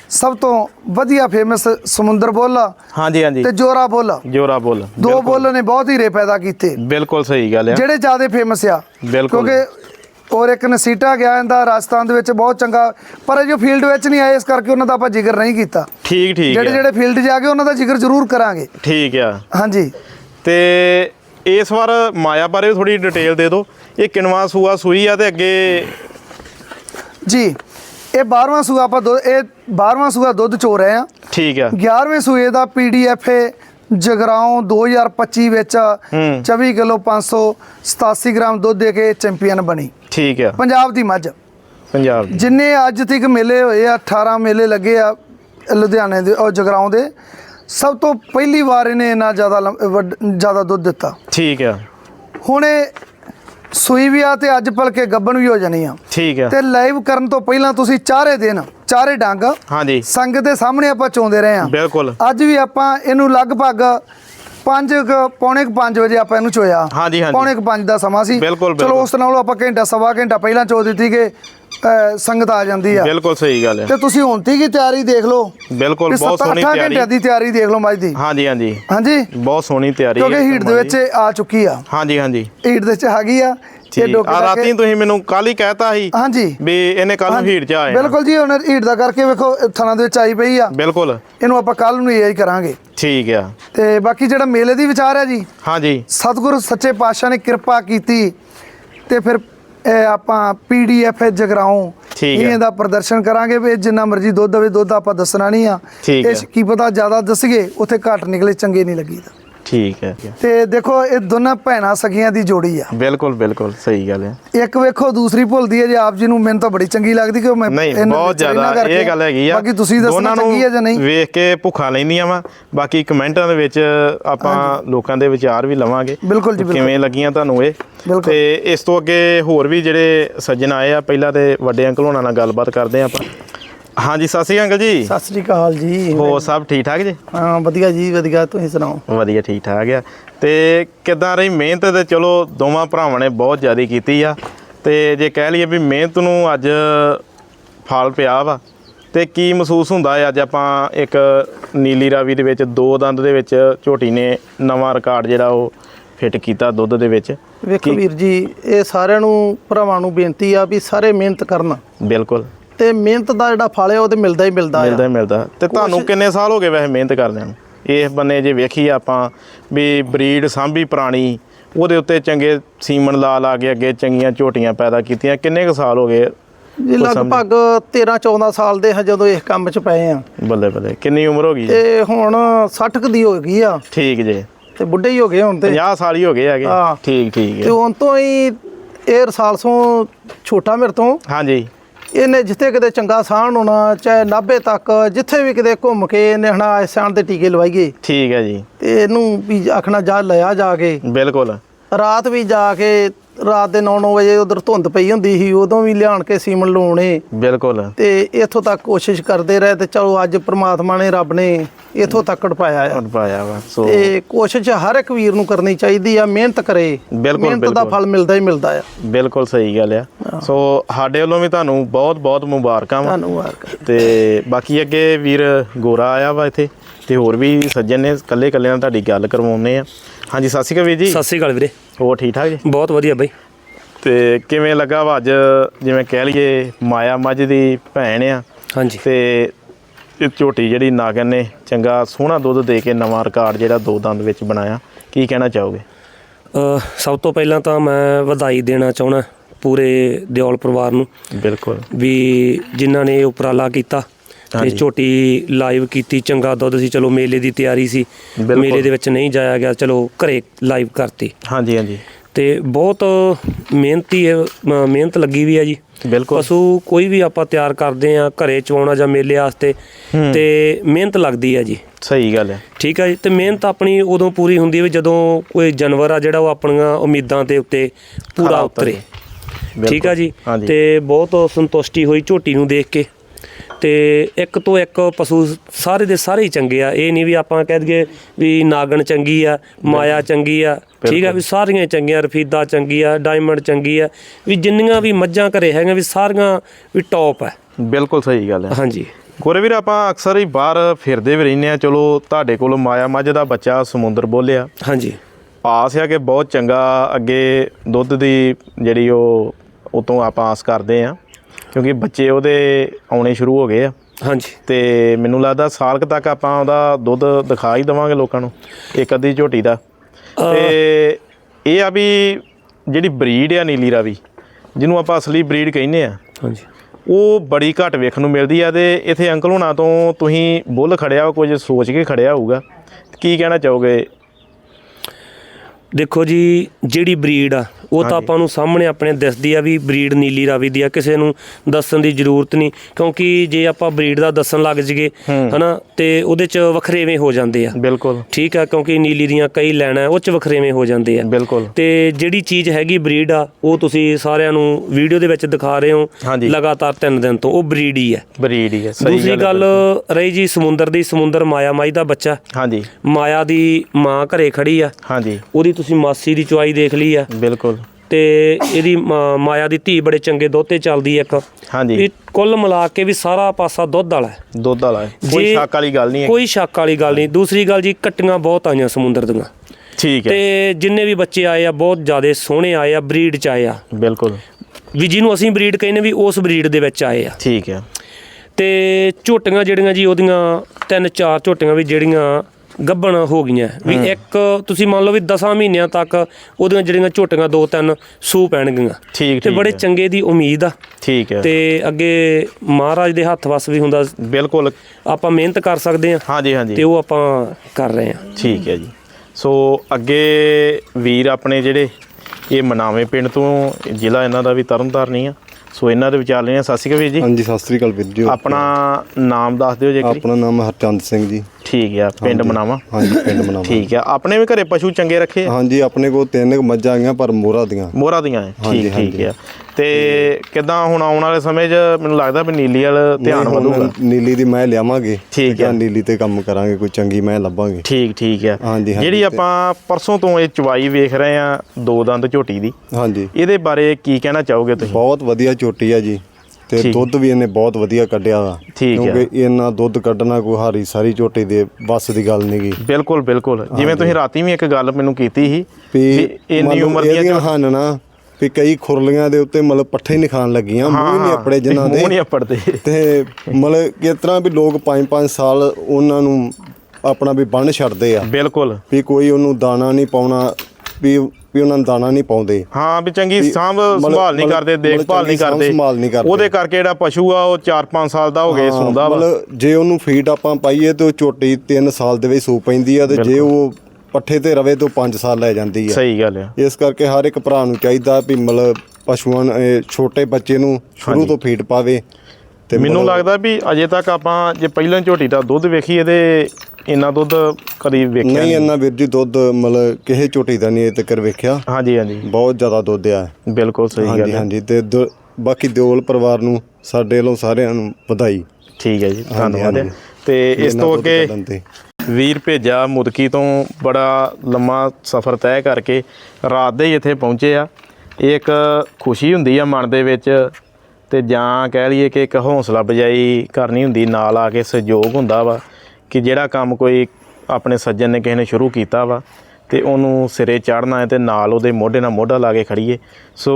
ਸਭ ਤੋਂ ਵਧੀਆ ਫੇਮਸ ਸਮੁੰਦਰ ਬੁੱਲ ਹਾਂਜੀ ਹਾਂਜੀ। ਤੇ ਜੋਰਾ ਬੁੱਲ ਜੋਰਾ ਬੋਲ ਦੋ ਬੁੱਲ ਨੇ ਬਹੁਤ ਹੀਰੇ ਪੈਦਾ ਕੀਤੇ। ਬਿਲਕੁਲ ਸਹੀ ਗੱਲ ਆ। ਜਿਹੜੇ ਜ਼ਿਆਦਾ ਫੇਮਸ ਆ। ਕਿਉਂਕਿ ਔਰ ਇੱਕ ਨਸੀਟਾ ਗਿਆ ਇਹਦਾ ਰਾਜਸਥਾਨ ਦੇ ਵਿੱਚ ਬਹੁਤ ਚੰਗਾ ਪਰ ਜੋ ਫੀਲਡ ਵਿੱਚ ਨਹੀਂ ਆਏ ਇਸ ਕਰਕੇ ਉਹਨਾਂ ਦਾ ਆਪਾਂ ਜ਼ਿਕਰ ਨਹੀਂ ਕੀਤਾ। ਠੀਕ ਠੀਕ ਜਿਹੜੇ ਜਿਹੜੇ ਫੀਲਡ ਆ ਗਏ ਉਹਨਾਂ ਦਾ ਜ਼ਿਕਰ ਜ਼ਰੂਰ ਕਰਾਂਗੇ। ਠੀਕ ਆ। ਹਾਂਜੀ। ਤੇ ਇਸ ਵਾਰ ਮਾਇਆ ਬਾਰੇ ਥੋੜੀ ਡਿਟੇਲ ਦੇ ਦਿਓ। ਇਹ ਕਿਨਵਾ ਸੂਆ ਸੂਈ ਆ ਤੇ ਅੱਗੇ ਜੀ ਇਹ 12ਵਾਂ ਸੂਆ ਆਪਾਂ ਦੁੱਧ ਇਹ 12ਵਾਂ ਸੂਆ ਦੁੱਧ ਚੋ ਰਹੇ ਆ। ਠੀਕ ਆ। 11ਵੇਂ ਸੂਏ ਦਾ ਪੀਡੀਐਫ ਜਗਰਾਉਂ 2025 ਵਿੱਚ ਹੂੰ। 24 ਕਿਲੋ 587 ਗ੍ਰਾਮ ਦੁੱਧ ਦੇ ਕੇ ਚੈਂਪੀਅਨ ਬਣੀ। ਠੀਕ ਆ। ਪੰਜਾਬ ਦੀ ਮੱਝ। ਪੰਜਾਬ ਦੀ। ਜਿੰਨੇ ਅੱਜ ਤੱਕ ਮੇਲੇ ਹੋਏ ਆ 18 ਮੇਲੇ ਲੱਗੇ ਆ ਲੁਧਿਆਣੇ ਦੇ ਔਰ ਜਗਰਾਉਂ ਦੇ ਸਭ ਤੋਂ ਪਹਿਲੀ ਵਾਰ ਇਹਨੇ ਇੰਨਾ ਜ਼ਿਆਦਾ ਜ਼ਿਆਦਾ ਦੁੱਧ ਦਿੱਤਾ। ਠੀਕ ਆ। ਹੁਣ ਇਹ ਸੂਈ ਵੀ ਆ ਤੇ ਅੱਜ ਭਲਕੇ ਗੱਬਣ ਵੀ ਹੋ ਜਾਣੀ ਆ। ਠੀਕ ਆ। ਤੇ ਲਾਈਵ ਕਰਨ ਤੋਂ ਪਹਿਲਾਂ ਤੁਸੀਂ ਚਾਰੇ ਦਿਨ ਚਾਰੇ ਡੰਗ ਹਾਂਜੀ। ਸੰਗਤ ਦੇ ਸਾਹਮਣੇ ਆਪਾਂ ਚੋਂਦੇ ਰਹੇ ਆ ਬਿਲਕੁਲ। ਅੱਜ ਵੀ ਆਪਾਂ ਇਹਨੂੰ ਲਗਭਗ 5 ਪੌਣੇ 5 ਵਜੇ ਆਪਾਂ ਇਹਨੂੰ ਚੋਇਆ। ਹਾਂਜੀ, ਹਾਂਜੀ। ਪੌਣੇ 5 ਦਾ ਸਮਾਂ ਸੀ। ਚਲੋ। ਉਸ ਨਾਲੋਂ ਆਪਾਂ ਘੰਟਾ ਸਵਾ ਘੰਟਾ ਪਹਿਲਾਂ ਚੋ ਦਿੱਤੀ ਕਿ ਸੰਗਤ ਆ ਜਾਂਦੀ ਆ। ਬਿਲਕੁਲ ਸਹੀ ਗੱਲ ਆ ਤੇ ਤੁਸੀਂ ਹੁਣ ਤੀ ਕੀ ਤਿਆਰੀ ਦੇਖ ਲਓ। ਬਿਲਕੁਲ ਬਹੁਤ ਸੋਹਣੀ ਤਿਆਰੀ। ਘੰਟਿਆਂ ਦੀ ਤਿਆਰੀ ਦੇਖ ਲਓ ਮੱਝ ਦੀ। ਹਾਂਜੀ ਹਾਂਜੀ। ਹਾਂਜੀ? ਬਹੁਤ ਸੋਹਣੀ ਤਿਆਰੀ ਕਿਉਂਕਿ ਹੈ ਹੀਟ ਦੇ ਵਿੱਚ ਆ ਚੁੱਕੀ ਆ। ਹਾਂਜੀ ਹਾਂਜੀ। ਹੀਟ ਦੇ ਵਿੱਚ ਆ ਡੋਕੇ ਆ ਦਾ ਰਾਤੀ ਤੁਸੀਂ ਮੈਨੂੰ ਕੱਲ ਹੀ ਕਹਿਤਾ ਸੀ ਹਾਂਜੀ। ਵੀ ਇਹਨੇ ਕੱਲ ਨੂੰ ਹੀਟ ਚ ਆਏ ਬਿਲਕੁਲ ਜੀ ਹੁਣ ਹੀਟ ਦਾ ਕਰਕੇ ਵੇਖੋ ਥਣਾ ਦੇ ਵਿੱਚ ਆਈ ਪਈ ਆ। ਬਿਲਕੁਲ। ਇਹਨੂੰ ਆਪਾਂ ਕੱਲ ਨੂੰ ਇਹ ਹੀ ਕਰਾਂਗੇ। ਠੀਕ ਆ। ਤੇ ਬਾਕੀ ਜਿਹੜਾ ਮੇਲੇ ਦੀ ਵਿਚਾਰ ਹੈ ਜੀ ਹਾਂਜੀ। ਸਤਿਗੁਰੂ ਸੱਚੇ ਪਾਤਸ਼ਾਹ ਨੇ ਕਿਰਪਾ ਕੀਤੀ ਤੇ ਫਿਰ ਇਹ ਆਪਾਂ ਪੀਡੀਐਫ ਜਗਰਾਉਂ ਹੈ। ਇਹਦਾ ਪ੍ਰਦਰਸ਼ਨ ਕਰਾਂਗੇ ਵੀ ਜਿੰਨਾ ਮਰਜ਼ੀ ਦੁੱਧ ਦੇਵੇ ਦੁੱਧ ਆਪਾਂ ਦੱਸਣਾ ਨਹੀਂ ਆ। ਇਹ ਕੀ ਪਤਾ ਜ਼ਿਆਦਾ ਦੱਸੀਏ ਉੱਥੇ ਘੱਟ ਨਿਕਲੇ ਚੰਗੇ ਨਹੀਂ ਲੱਗੀਦਾ ਠੀਕ ਹੈ। ਤੇ ਦੇਖੋ ਇਹ ਦੋਨਾਂ ਭੈਣਾਂ ਸਖੀਆਂ ਦੀ ਜੋੜੀ ਆ। ਬਿਲਕੁਲ ਬਿਲਕੁਲ ਸਹੀ ਗੱਲ ਹੈ। ਇੱਕ ਵੇਖੋ ਦੂਸਰੀ ਭੁੱਲਦੀ ਹੈ ਜੇ ਆਪ ਜੀ ਨੂੰ ਮੈਨੂੰ ਤਾਂ ਬੜੀ ਚੰਗੀ ਲੱਗਦੀ ਕਿ ਮੈਂ ਨਹੀਂ ਬਹੁਤ ਜ਼ਿਆਦਾ ਇਹ ਗੱਲ ਹੈਗੀ ਆ। ਬਾਕੀ ਤੁਸੀਂ ਦੱਸਣਾ ਚੰਗੀ ਹੈ ਜਾਂ ਨਹੀਂ? ਵੇਖ ਕੇ ਭੁੱਖਾ ਲੈਂਦੀਆਂ ਵਾ। ਬਾਕੀ ਕਮੈਂਟਾਂ ਦੇ ਵਿੱਚ ਆਪਾਂ ਲੋਕਾਂ ਦੇ ਵਿਚਾਰ ਵੀ ਲਵਾਂਗੇ। ਬਿਲਕੁਲ ਜੀ। ਕਿਵੇਂ ਲੱਗੀਆਂ ਤੁਹਾਨੂੰ ਇਹ। ਤੇ ਇਸ ਤੋਂ ਅੱਗੇ ਹੋਰ ਵੀ ਜਿਹੜੇ ਸੱਜਣ ਆਏ ਆ ਪਹਿਲਾਂ ਤੇ ਵੱਡੇ ਅੰਕਲ ਹੋਣਾ ਨਾਲ ਗੱਲਬਾਤ ਕਰਦੇ ਆ ਆਪਾਂ। ਹਾਂਜੀ ਸਤਿ ਸ਼੍ਰੀ ਅਕਾਲ ਜੀ। ਸਤਿ ਸ੍ਰੀ ਅਕਾਲ ਜੀ। ਹੋ ਸਭ ਠੀਕ ਠਾਕ ਜੀ? ਹਾਂ ਵਧੀਆ ਜੀ ਵਧੀਆ। ਤੁਸੀਂ ਸੁਣਾਓ? ਵਧੀਆ ਠੀਕ ਠਾਕ ਆ। ਤੇ ਕਿੱਦਾਂ ਰਹੀ ਮਿਹਨਤ ਤੇ? ਚਲੋ ਦੋਵਾਂ ਭਰਾਵਾਂ ਨੇ ਬਹੁਤ ਜ਼ਿਆਦਾ ਕੀਤੀ ਆ। ਤੇ ਜੇ ਕਹਿ ਲਈਏ ਵੀ ਮਿਹਨਤ ਨੂੰ ਅੱਜ ਫਲ ਪਿਆ ਵਾ ਤੇ ਕੀ ਮਹਿਸੂਸ ਹੁੰਦਾ ਹੈ? ਅੱਜ ਆਪਾਂ ਇੱਕ ਨੀਲੀ ਰਾਵੀ ਦੇ ਵਿੱਚ ਦੋ ਦੰਦ ਦੇ ਵਿੱਚ ਝੋਟੀ ਨੇ ਨਵਾਂ ਰਿਕਾਰਡ ਜਿਹੜਾ ਉਹ ਫਿੱਟ ਕੀਤਾ ਦੁੱਧ ਦੇ ਵਿੱਚ। ਵੇਖੋ ਵੀਰ ਜੀ ਇਹ ਸਾਰਿਆਂ ਨੂੰ ਭਰਾਵਾਂ ਨੂੰ ਬੇਨਤੀ ਆ ਵੀ ਸਾਰੇ ਮਿਹਨਤ ਕਰਨ। ਬਿਲਕੁਲ। ਤੇ ਮਿਹਨਤ ਦਾ ਜਿਹੜਾ ਫਲ ਹੈ ਉਹ ਤੇ ਮਿਲਦਾ ਹੀ ਮਿਲਦਾ ਮਿਲਦਾ ਆ ਹੀ ਮਿਲਦਾ। ਤੇ ਤੁਹਾਨੂੰ ਕਿੰਨੇ ਸਾਲ ਹੋ ਗਏ ਵੈਸੇ ਮਿਹਨਤ ਕਰਦਿਆਂ ਨੂੰ? ਇਸ ਬੰਨੇ ਜੇ ਵੇਖੀ ਆਪਾਂ ਵੀ ਬਰੀਡ ਸਾਂਭੀ ਪੁਰਾਣੀ ਉਹਦੇ ਉੱਤੇ ਚੰਗੇ ਸੀਮਨ ਲਾ ਲਾ ਕੇ ਅੱਗੇ ਚੰਗੀਆਂ ਝੋਟੀਆਂ ਪੈਦਾ ਕੀਤੀਆਂ। ਕਿੰਨੇ ਕੁ ਸਾਲ ਹੋ ਗਏ ਜੀ ਲਗਭਗ 13 14 ਸਾਲ ਦੇ ਹਾਂ ਜਦੋਂ ਇਸ ਕੰਮ 'ਚ ਪਏ ਆ। ਬੱਲੇ ਬੱਲੇ ਕਿੰਨੀ ਉਮਰ ਹੋ ਗਈ ਜੀ? ਤੇ ਹੁਣ 60 ਕੁ ਦੀ ਹੋ ਗਈ ਆ। ਠੀਕ ਜੇ। ਤੇ ਬੁੱਢੇ ਹੀ ਹੋ ਗਏ ਹੁਣ ਤੇ। 50 ਸਾਲ ਹੀ ਹੋ ਗਏ ਹੈਗੇ। ਹਾਂ। ਠੀਕ ਠੀਕ ਤੇ ਹੈ। ਹੁਣ ਤੋਂ ਹੀ ਇਹ ਰਸਾਲ ਸੋਂ ਛੋਟਾ ਮੇਰੇ ਤੋਂ ਹਾਂਜੀ। ਇਹਨੇ ਜਿੱਥੇ ਕਿਤੇ ਚੰਗਾ ਸਾਹਣ ਹੋਣਾ ਚਾਹੇ ਨਾਭੇ ਤੱਕ ਜਿੱਥੇ ਵੀ ਕਿਤੇ ਘੁੰਮ ਕੇ ਇਹਨੇ ਹਣਾ ਆਸਾਨ ਦੇ ਟੀਕੇ ਲਵਾਈਏ ਠੀਕ ਹੈ ਜੀ। ਤੇ ਇਹਨੂੰ ਵੀ ਆਖਣਾ ਜਾ ਲਿਆ ਜਾ ਕੇ। ਬਿਲਕੁਲ। ਰਾਤ ਵੀ ਜਾ ਕੇ ਰਾਤ ਦੇ 9-9 ਵਜੇ ਉਧਰ ਧੁੰਦ ਪਈ ਹੁੰਦੀ ਸੀ ਉਦੋਂ ਵੀ ਲਿਆਣ ਕੇ ਸੀਮਨ ਲਾਉਣੇ। ਬਿਲਕੁਲ। ਤੇ ਇੱਥੋਂ ਤੱਕ ਕੋਸ਼ਿਸ਼ ਕਰਦੇ ਰਹੇ ਤੇ ਚਲੋ ਅੱਜ ਪ੍ਰਮਾਤਮਾ ਨੇ ਰੱਬ ਨੇ ਇੱਥੋਂ ਤੱਕ ਪਾਇਆ ਆ। ਪਾਇਆ ਵਾ ਸੋ ਤੇ ਕੋਸ਼ਿਸ਼ ਹਰ ਇੱਕ ਵੀਰ ਨੂੰ ਕਰਨੀ ਚਾਹੀਦੀ ਆ ਮਿਹਨਤ ਕਰੇ। ਬਿਲਕੁਲ, ਮਿਹਨਤ ਦਾ। ਫਲ ਮਿਲਦਾ ਹੀ ਮਿਲਦਾ ਆ। ਬਿਲਕੁਲ ਸਹੀ ਗੱਲ ਆ। ਸੋ ਸਾਡੇ ਵੱਲੋਂ ਵੀ ਤੁਹਾਨੂੰ ਬਹੁਤ ਬਹੁਤ ਮੁਬਾਰਕਾਂ ਵਾ। ਧੰਨਵਾਦ। ਤੇ ਬਾਕੀ ਅੱਗੇ ਵੀਰ ਗੋਰਾ ਆਇਆ ਵਾ ਇੱਥੇ। ਤੇ ਹੋਰ ਵੀ ਸੱਜਣ ਨੇ ਕੱਲੇ ਕੱਲੇ ਨਾਲ ਤੁਹਾਡੀ ਗੱਲ ਕਰਵਾਉਨੇ ਆ। ਹਾਂਜੀ ਸਤਿ ਸ਼੍ਰੀ ਅਕਾਲ ਵੀਰ ਜੀ। ਸਤਿ ਸ੍ਰੀ ਅਕਾਲ ਵੀਰੇ। ਹੋਰ ਠੀਕ ਠਾਕ ਜੀ? ਬਹੁਤ ਵਧੀਆ ਬਈ। ਤੇ ਕਿਵੇਂ ਲੱਗਾ ਵਾ ਅੱਜ ਜਿਵੇਂ ਕਹਿ ਲਈਏ ਮਾਇਆ ਮੱਝ ਦੀ ਭੈਣ ਆ। ਹਾਂਜੀ। ਤੇ ਇਹ ਝੋਟੀ ਜਿਹੜੀ ਨਾਗਨ ਨੇ ਚੰਗਾ ਸੋਹਣਾ ਦੁੱਧ ਦੇ ਕੇ ਨਵਾਂ ਰਿਕਾਰਡ ਜਿਹੜਾ ਦੋ ਦੰਦ ਵਿੱਚ ਬਣਾਇਆ। ਕੀ ਕਹਿਣਾ ਚਾਹੋਗੇ? ਸਭ ਤੋਂ ਪਹਿਲਾਂ ਤਾਂ ਮੈਂ ਵਧਾਈ ਦੇਣਾ ਚਾਹੁੰਦਾ ਪੂਰੇ ਦਿਓਲ ਪਰਿਵਾਰ ਨੂੰ। ਬਿਲਕੁਲ। ਵੀ ਜਿਨ੍ਹਾਂ ਨੇ ਉਪਰਾਲਾ ਕੀਤਾ। ਤੇ। ਝੋਟੀ ਲਾਈਵ ਕੀਤੀ ਚੰਗਾ ਦੁੱਧ ਸੀ ਚਲੋ ਮੇਲੇ ਦੀ ਤਿਆਰੀ ਸੀ। ਮੇਲੇ ਦੇ ਵਿੱਚ ਨਹੀਂ ਜਾਇਆ ਗਿਆ ਚਲੋ ਘਰੇ ਲਾਈਵ ਕਰਤੀ। ਹਾਂਜੀ ਹਾਂਜੀ। ਤੇ ਬਹੁਤ ਮਿਹਨਤੀ ਮਿਹਨਤ ਲੱਗੀ ਵੀ ਹੈ ਜੀ। ਬਿਲਕੁਲ। ਪਸ਼ੂ ਕੋਈ ਵੀ ਆਪਾਂ ਤਿਆਰ ਕਰਦੇ ਆ ਘਰੇ ਚਵਾਉਣਾ ਜਾਂ ਮੇਲੇ ਵਾਸਤੇ ਤੇ ਮਿਹਨਤ ਲੱਗਦੀ ਹੈ ਜੀ। ਸਹੀ ਗੱਲ ਹੈ। ਠੀਕ ਹੈ ਜੀ ਤੇ ਮਿਹਨਤ ਆਪਣੀ ਉਦੋਂ ਪੂਰੀ ਹੁੰਦੀ ਹੈ ਵੀ ਜਦੋਂ ਕੋਈ ਜਾਨਵਰ ਆ ਜਿਹੜਾ ਉਹ ਆਪਣੀਆਂ ਉਮੀਦਾਂ ਦੇ ਉੱਤੇ ਪੂਰਾ ਉਤਰੇ। ਠੀਕ ਆ ਜੀ। ਤੇ ਬਹੁਤ ਸੰਤੁਸ਼ਟੀ ਹੋਈ ਝੋਟੀ ਨੂੰ ਦੇਖ ਕੇ। ਤੇ ਇੱਕ ਤੋਂ ਇੱਕ ਪਸ਼ੂ ਸਾਰੇ ਦੇ ਸਾਰੇ ਹੀ ਚੰਗੇ ਆ। ਇਹ ਨਹੀਂ ਵੀ ਆਪਾਂ ਕਹਿ ਦਈਏ ਵੀ ਨਾਗਣ ਚੰਗੀ ਆ ਮਾਇਆ ਚੰਗੀ ਆ ਠੀਕ ਆ ਵੀ ਸਾਰੀਆਂ ਚੰਗੀਆਂ ਰਫੀਦਾ ਚੰਗੀ ਆ ਡਾਇਮੰਡ ਚੰਗੀ ਆ ਵੀ ਜਿੰਨੀਆਂ ਵੀ ਮੱਝਾਂ ਘਰੇ ਹੈਗੀਆਂ ਵੀ ਸਾਰੀਆਂ ਵੀ ਟੌਪ ਆ। ਬਿਲਕੁਲ ਸਹੀ ਗੱਲ ਹੈ। ਹਾਂਜੀ। ਗੁਰਵੀਰ ਆਪਾਂ ਅਕਸਰ ਹੀ ਬਾਹਰ ਫਿਰਦੇ ਵੀ ਰਹਿੰਦੇ ਆ ਚਲੋ ਤੁਹਾਡੇ ਕੋਲ ਮਾਇਆ ਮੱਝ ਦਾ ਬੱਚਾ ਸਮੁੰਦਰ ਬੋਲਿਆ। ਹਾਂਜੀ। ਆਸ ਆ ਕਿ ਬਹੁਤ ਚੰਗਾ ਅੱਗੇ ਦੁੱਧ ਦੀ ਜਿਹੜੀ ਉਹ ਉਤੋਂ ਆਪਾਂ ਆਸ ਕਰਦੇ ਆ ਕਿਉਂਕਿ ਬੱਚੇ ਉਹਦੇ ਆਉਣੇ ਸ਼ੁਰੂ ਹੋ ਗਏ ਆ। ਹਾਂਜੀ। ਤੇ ਮੈਨੂੰ ਲੱਗਦਾ ਸਾਲ ਕੁ ਤੱਕ ਆਪਾਂ ਉਹਦਾ ਦੁੱਧ ਦਿਖਾ ਹੀ ਦਵਾਂਗੇ ਲੋਕਾਂ ਨੂੰ ਇੱਕ ਅੱਧੀ ਝੋਟੀ ਦਾ। ਤੇ ਇਹ ਆ ਵੀ ਜਿਹੜੀ ਬਰੀਡ ਆ ਨੀਲੀ ਰਾਵੀ ਜਿਹਨੂੰ ਆਪਾਂ ਅਸਲੀ ਬਰੀਡ ਕਹਿੰਦੇ ਆ ਹਾਂਜੀ। ਉਹ ਬੜੀ ਘੱਟ ਵੇਖਣ ਨੂੰ ਮਿਲਦੀ ਆ ਤੇ ਇੱਥੇ ਅੰਕਲ ਹੁਣਾਂ ਤੋਂ ਤੁਸੀਂ ਬੁੱਲ ਖੜਿਆ ਕੁਝ ਸੋਚ ਕੇ ਖੜਿਆ ਹੋਊਗਾ। ਕੀ ਕਹਿਣਾ ਚਾਹੋਗੇ? ਦੇਖੋ ਜੀ ਜਿਹੜੀ ਬਰੀਡ ਆ ਉਹ ਤਾਂ ਆਪਾਂ ਨੂੰ ਸਾਹਮਣੇ ਆਪਣੇ ਦਿਸਦੀ ਆ ਵੀ ਬਰੀਡ ਨੀਲੀ ਰਾਵੀ ਦੀ ਆ ਕਿਸੇ ਨੂੰ ਦੱਸਣ ਦੀ ਜ਼ਰੂਰਤ ਨਹੀਂ। ਕਿਉਂਕਿ ਜੇ ਆਪਾਂ ਬਰੀਡ ਦਾ ਦੱਸਣ ਲੱਗ ਜਗੇ ਹਨਾ ਤੇ ਉਹਦੇ ਚ ਵੱਖਰੇਵੇਂ ਹੋ ਜਾਂਦੇ ਆ। ਬਿਲਕੁਲ। ਠੀਕ ਆ ਕਿਉਂਕਿ ਨੀਲੀ ਦੀਆਂ ਕਈ ਲੈਣਾ ਉਹ ਚ ਵੱਖਰੇਵੇਂ ਹੋ ਜਾਂਦੇ ਆ। ਬਿਲਕੁਲ। ਤੇ ਜਿਹੜੀ ਚੀਜ਼ ਹੈਗੀ ਬਰੀਡ ਆ ਉਹ ਤੁਸੀਂ ਸਾਰਿਆਂ ਨੂੰ ਵੀਡੀਓ ਦੇ ਵਿੱਚ ਦਿਖਾ ਰਹੇ ਹੋ। ਲਗਾਤਾਰ 3 ਦਿਨ ਤੋਂ ਉਹ ਬਰੀਡ ਹੀ ਆ। ਬਰੀਡ ਹੀ ਹੈ ਸਹੀ ਦੂਸਰੀ ਹੈ ਗੱਲ ਰਹੀ ਜੀ ਸਮੁੰਦਰ ਦੀ ਸਮੁੰਦਰ ਮਾਇਆ ਮਾਈ ਦਾ ਬੱਚਾ। ਹਾਂਜੀ। ਮਾਇਆ ਦੀ ਮਾਂ ਘਰੇ ਖੜੀ ਆ। ਹਾਂਜੀ। ਉਹਦੀ ਤੁਸੀਂ ਮਾਸੀ ਦੀ ਚੁਆਈ ਦੇਖ ਲਈ ਆ। ਬਿਲਕੁਲ। ਤੇ ਇਹਦੀ ਮਾ- ਮਾਇਆ ਦੀ ਧੀ ਬੜੇ ਚੰਗੇ ਦੁੱਧ ਤੇ ਚੱਲਦੀ ਇੱਕ। ਹਾਂਜੀ। ਵੀ ਕੁੱਲ ਮਿਲਾ ਕੇ ਵੀ ਸਾਰਾ ਪਾਸਾ ਦੁੱਧ ਵਾਲਾ ਹੈ। ਦੁੱਧ ਵਾਲਾ ਹੈ। ਕੋਈ ਜੇ- ਸ਼ੱਕ ਵਾਲੀ ਗੱਲ ਨਹੀਂ ਹੈ। ਕੋਈ ਸ਼ੱਕ ਵਾਲੀ ਗੱਲ ਨਹੀਂ। ਦੂਸਰੀ ਗੱਲ ਜੀ ਕੱਟੀਆਂ ਬਹੁਤ ਆਈਆਂ ਸਮੁੰਦਰ ਦੀਆਂ। ਠੀਕ ਹੈ। ਤੇ ਜਿੰਨੇ ਵੀ ਬੱਚੇ ਆਏ ਆ ਬਹੁਤ ਜ਼ਿਆਦਾ ਸੋਹਣੇ ਆਏ ਆ ਬਰੀਡ ਚ ਆਏ ਆ। ਬਿਲਕੁਲ। ਵੀ ਜਿਹਨੂੰ ਅਸੀਂ ਬਰੀਡ ਕਹਿੰਦੇ ਵੀ ਉਸ ਬਰੀਡ ਦੇ ਵਿੱਚ ਆਏ ਆ। ਠੀਕ ਹੈ। ਤੇ ਝੋਟੀਆਂ ਜਿਹੜੀਆਂ ਜੀ ਉਹਦੀਆਂ ਤਿੰਨ ਚਾਰ ਝੋਟੀਆਂ ਵੀ ਜਿਹੜੀਆਂ ਗੱਭਣ ਹੋ ਗਈਆਂ। ਵੀ ਇੱਕ ਤੁਸੀਂ ਮੰਨ ਲਓ ਵੀ 10 ਮਹੀਨਿਆਂ ਤੱਕ ਉਹਦੀਆਂ ਜਿਹੜੀਆਂ ਝੋਟੀਆਂ ਦੋ ਤਿੰਨ ਸੂ ਪੈਣਗੀਆਂ ਠੀਕ ਤੇ ਬੜੇ। ਚੰਗੇ ਦੀ ਉਮੀਦ ਆ। ਠੀਕ ਹੈ। ਤੇ ਅੱਗੇ ਮਹਾਰਾਜ ਦੇ ਹੱਥ ਵਸ ਵੀ ਹੁੰਦਾ। ਬਿਲਕੁਲ। ਆਪਾਂ ਮਿਹਨਤ ਕਰ ਸਕਦੇ ਆ ਹਾਂਜੀ ਤੇ ਹਾਂਜੀ ਉਹ ਆਪਾਂ ਕਰ ਰਹੇ ਆ ਠੀਕ ਹੈ ਜੀ। ਸੋ ਅੱਗੇ ਵੀਰ ਆਪਣੇ ਜਿਹੜੇ ਇਹ ਮਨਾਵੇਂ ਪਿੰਡ ਤੋਂ ਜ਼ਿਲ੍ਹਾ ਇਹਨਾਂ ਦਾ ਵੀ ਤਰਨਤਾਰਨ ਆ। ਸੋ ਇਹਨਾਂ ਦੇ ਵਿਚਾਰ ਲੈਣੇ ਸਤਿ ਸ਼੍ਰੀ ਅਕਾਲ ਵੀਰ ਜੀ। ਹਾਂਜੀ ਸਤਿ ਸ੍ਰੀ ਅਕਾਲ ਵੀਰ ਜੀ। ਆਪਣਾ ਨਾਮ ਦੱਸ ਦਿਓ ਜੇ ਆਪਣਾ ਨਾਮ ਹਰਚੰਦ ਸਿੰਘ ਜੀ। ਠੀਕ ਆ ਪਿੰਡ ਮਨਾਵਾ? ਹਾਂਜੀ ਪਿੰਡ ਮਨਾਵਾ। ਠੀਕ ਆ ਆਪਣੇ ਵੀ ਘਰੇ ਪਸ਼ੂ ਚੰਗੇ ਰੱਖੇ? ਆ? ਹਾਂਜੀ ਆਪਣੇ ਕੋਲ ਤਿੰਨ ਕੁ ਮੱਝਾਂ ਆਈਆਂ ਪਰ ਮੋਹਰਾ ਦੀਆਂ। ਮੋਹਰਾ ਦੀਆਂ ਹੈ। ਹਾਂਜੀ, ਠੀਕ ਠੀਕ ਹਾਂਜੀ। ਆ। ਤੇ ਕਿਦਾਂ ਹੁਣ ਆਉਣ ਵਾਲੇ ਸਮੇਂ 'ਚ ਮੈਨੂੰ ਲੱਗਦਾ ਵੀ ਨੀਲੀ ਵਾਲ ਧਿਆਨ ਨਹੀਂ, ਹੁਣ ਵਧੂਗਾ। ਨੀਲੀ ਦੀ ਮੈਂ ਲਿਆਵਾਂਗੇ। ਠੀਕ ਹੈ। ਨੀਲੀ ਤੇ ਕੰਮ ਕਰਾਂਗੇ ਕੋਈ ਚੰਗੀ ਮੈਂ ਲੱਭਾਂਗੇ। ਠੀਕ ਠੀਕ ਆ। ਹਾਂਜੀ, ਹਾਂਜੀ, ਜਿਹੜੀ ਤੇ- ਆਪਾਂ ਪਰਸੋਂ ਤੋਂ ਇਹ ਚਵਾਈ ਵੇਖ ਰਹੇ ਆ ਦੋ ਦੰਦ ਝੋਟੀ ਦੀ ਹਾਂਜੀ। ਇਹਦੇ ਬਾਰੇ ਕੀ ਕਹਿਣਾ ਚਾਹੋਗੇ ਤੁਸੀਂ? ਬਹੁਤ ਵਧੀਆ ਝੋਟੀ ਆ ਜੀ। ਤੇ। ਦੁੱਧ ਵੀ ਇਹਨੇ ਬਹੁਤ ਵਧੀਆ ਕੱਢਿਆ ਵਾ। ਠੀਕ ਹੈ। ਕਿਉਂਕਿ ਇਹਨਾਂ ਦੁੱਧ ਕੱਢਣਾ ਕੋਈ ਹਾਰੀ ਸਾਰੀ ਝੋਟੀ ਦੇ ਵੱਸ ਦੀ ਗੱਲ ਨਹੀਂਗੀ ਬਿਲਕੁਲ ਬਿਲਕੁਲ। ਜਿਵੇਂ ਤੁਸੀਂ ਰਾਤੀ ਵੀ ਇੱਕ ਗੱਲ ਮੈਨੂੰ ਕੀਤੀ ਸੀ ਵੀ ਇੰਨੀ ਉਮਰ ਦੀਆਂ ਇਹਦੀਆਂ ਝੋਟੀਆਂ- ਹਨ ਨਾ ਵੀ ਕਈ ਖੁਰਲੀਆਂ ਦੇ ਉੱਤੇ ਮਤਲਬ ਪੱਠੇ ਨਹੀਂ ਖਾਣ ਲੱਗੀਆਂ ਮੂੰਹ ਨਹੀਂ ਆਪਣੇ ਜਿਨ੍ਹਾਂ ਮੂੰਹ ਨਹੀਂ ਦੇ ਅਪੜਦੇ। ਤੇ ਮਤਲਬ ਕਿਸ ਤਰ੍ਹਾਂ ਵੀ ਲੋਕ 5-5 ਸਾਲ ਉਹਨਾਂ ਨੂੰ ਆਪਣਾ ਵੀ ਬੰਨ ਛੱਡਦੇ ਆ। ਬਿਲਕੁਲ। ਵੀ ਕੋਈ ਉਹਨੂੰ ਦਾਣਾ ਨਹੀਂ ਪਾਉਣਾ ਵੀ ਵੀ ਉਹਨਾਂ ਨੂੰ ਦਾਣਾ ਨਹੀਂ ਪਾਉਂਦੇ। ਹਾਂ ਵੀ ਚੰਗੀ ਸਾਂਭ ਸੰਭਾਲ ਨਹੀਂ ਕਰਦੇ ਦੇਖਭਾਲ ਨਹੀਂ ਕਰਦੇ। ਸੰਭਾਲ ਨਹੀਂ ਕਰਦੇ। ਉਹਦੇ ਕਰਕੇ ਜਿਹੜਾ ਪਸ਼ੂ ਆ ਉਹ 4-5 ਸਾਲ ਦਾ ਹੋ ਗਏ ਸੁੰਦਾ ਵਾ। ਮਤਲਬ ਜੇ ਉਹਨੂੰ ਫੀਡ ਆਪਾਂ ਪਾਈਏ ਤੇ ਉਹ ਝੋਟੀ 3 ਸਾਲ ਦੇ ਵਿੱਚ ਸੂ ਪੈਂਦੀ ਆ ਤੇ ਜੇ ਉਹ ਪੱਠੇ ਤੇ ਰਵੇ ਤੇ 5 ਸਾਲ ਲੈ ਜਾਂਦੀ ਆ। ਸਹੀ ਗੱਲ ਆ। ਇਸ ਕਰਕੇ ਹਰ ਇੱਕ ਭਰਾ ਨੂੰ ਚਾਹੀਦਾ ਵੀ ਮਤਲਬ ਪਸ਼ੂਆਂ ਛੋਟੇ ਬੱਚੇ ਨੂੰ ਸ਼ੁਰੂ ਤੋਂ ਫੀਡ ਪਾਵੇ। ਤੇ ਮੈਨੂੰ ਲੱਗਦਾ ਵੀ ਅਜੇ ਤੱਕ ਆਪਾਂ ਜੇ ਪਹਿਲਾਂ ਝੋਟੀ ਦਾ ਦੁੱਧ ਵੇਖੀ ਇਹਦੇ ਇੰਨਾ ਦੁੱਧ ਕਦੀ ਵੇਖਿਆ ਨਹੀਂ ਇੰਨਾ ਵੀਰ ਜੀ ਦੁੱਧ ਮਤਲਬ ਕਿਸੇ ਝੋਟੀ ਦਾ ਨਹੀਂ ਇਹ ਤੱਕ ਵੇਖਿਆ। ਹਾਂਜੀ ਹਾਂਜੀ। ਬਹੁਤ ਜ਼ਿਆਦਾ ਦੁੱਧ ਆ। ਬਿਲਕੁਲ ਸਹੀ ਗੱਲ ਹੈ। ਹਾਂਜੀ ਤੇ ਬਾਕੀ ਦਿਓਲ ਪਰਿਵਾਰ ਨੂੰ ਸਾਡੇ ਵੱਲੋਂ ਸਾਰਿਆਂ ਨੂੰ ਵਧਾਈ। ਠੀਕ ਹੈ ਜੀ ਧੰਨਵਾਦ। ਤੇ ਇਸ ਤੋਂ ਅੱਗੇ ਤੇ। ਵੀਰ ਭੇਜਾ ਮੁਦਕੀ ਤੋਂ ਬੜਾ ਲੰਮਾ ਸਫ਼ਰ ਤੈਅ ਕਰਕੇ ਰਾਤ ਦੇ ਹੀ ਇੱਥੇ ਪਹੁੰਚੇ ਆ। ਇਹ ਇੱਕ ਖੁਸ਼ੀ ਹੁੰਦੀ ਆ ਮਨ ਦੇ ਵਿੱਚ ਤੇ ਜਾਂ ਕਹਿ ਲਈਏ ਕਿ ਇੱਕ ਹੌਸਲਾ ਬਜਾਈ ਕਰਨੀ ਹੁੰਦੀ ਨਾਲ ਆ ਕੇ ਸਹਿਯੋਗ ਹੁੰਦਾ ਵਾ ਕਿ ਜਿਹੜਾ ਕੰਮ ਕੋਈ ਆਪਣੇ ਸੱਜਣ ਨੇ ਕਿਸੇ ਨੇ ਸ਼ੁਰੂ ਕੀਤਾ ਵਾ ਤੇ ਉਹਨੂੰ ਸਿਰੇ ਚੜ੍ਹਨਾ ਹੈ ਤੇ ਨਾਲ ਉਹਦੇ ਮੋਢੇ ਨਾਲ ਮੋਢਾ ਲਾ ਕੇ ਖੜੀਏ। ਸੋ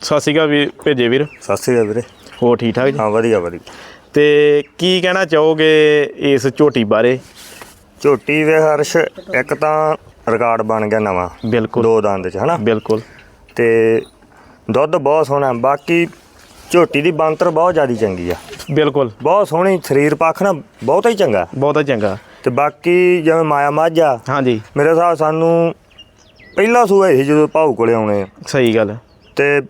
ਸਤਿ ਸ਼੍ਰੀ ਅਕਾਲ ਵੀਰ ਭੇਜੇ ਵੀਰ। ਸਤਿ ਸ੍ਰੀ ਅਕਾਲ ਵੀਰੇ। ਹੋਰ ਠੀਕ ਠਾਕ ਜੀ? ਹਾਂ ਵਧੀਆ ਵਧੀਆ। ਤੇ ਕੀ ਕਹਿਣਾ ਚਾਹੋਗੇ ਇਸ ਝੋਟੀ ਬਾਰੇ? ਝੋਟੀ ਵੇ ਹਰਸ਼ ਇੱਕ ਤਾਂ ਰਿਕਾਰਡ ਬਣ ਗਿਆ ਨਵਾਂ। ਬਿਲਕੁਲ। ਦੋ ਦੰਦ ਚ ਹਨਾ? ਬਿਲਕੁਲ। ਤੇ ਦੁੱਧ ਬਹੁਤ ਸੋਹਣਾ ਬਾਕੀ ਝੋਟੀ ਦੀ ਬੰਤਰ ਬਹੁਤ ਜ਼ਿਆਦਾ ਚੰਗੀ ਆ। ਬਿਲਕੁਲ। ਬਹੁਤ ਸੋਹਣੀ ਸਰੀਰ ਪੱਖ ਨਾ ਬਹੁਤਾ ਹੀ ਚੰਗਾ। ਬਹੁਤਾ ਚੰਗਾ। ਤੇ ਬਾਕੀ ਜਿਵੇਂ ਮਾਇਆ ਮਾਝਾ ਹਾਂਜੀ। ਮੇਰੇ ਹਿਸਾਬ ਸਾਨੂੰ ਪਹਿਲਾ ਸੂਆ ਸੀ ਜਦੋਂ ਭਾਊ ਕੋਲੇ ਆਉਣੇ ਆ। ਸਹੀ ਗੱਲ ਤੇ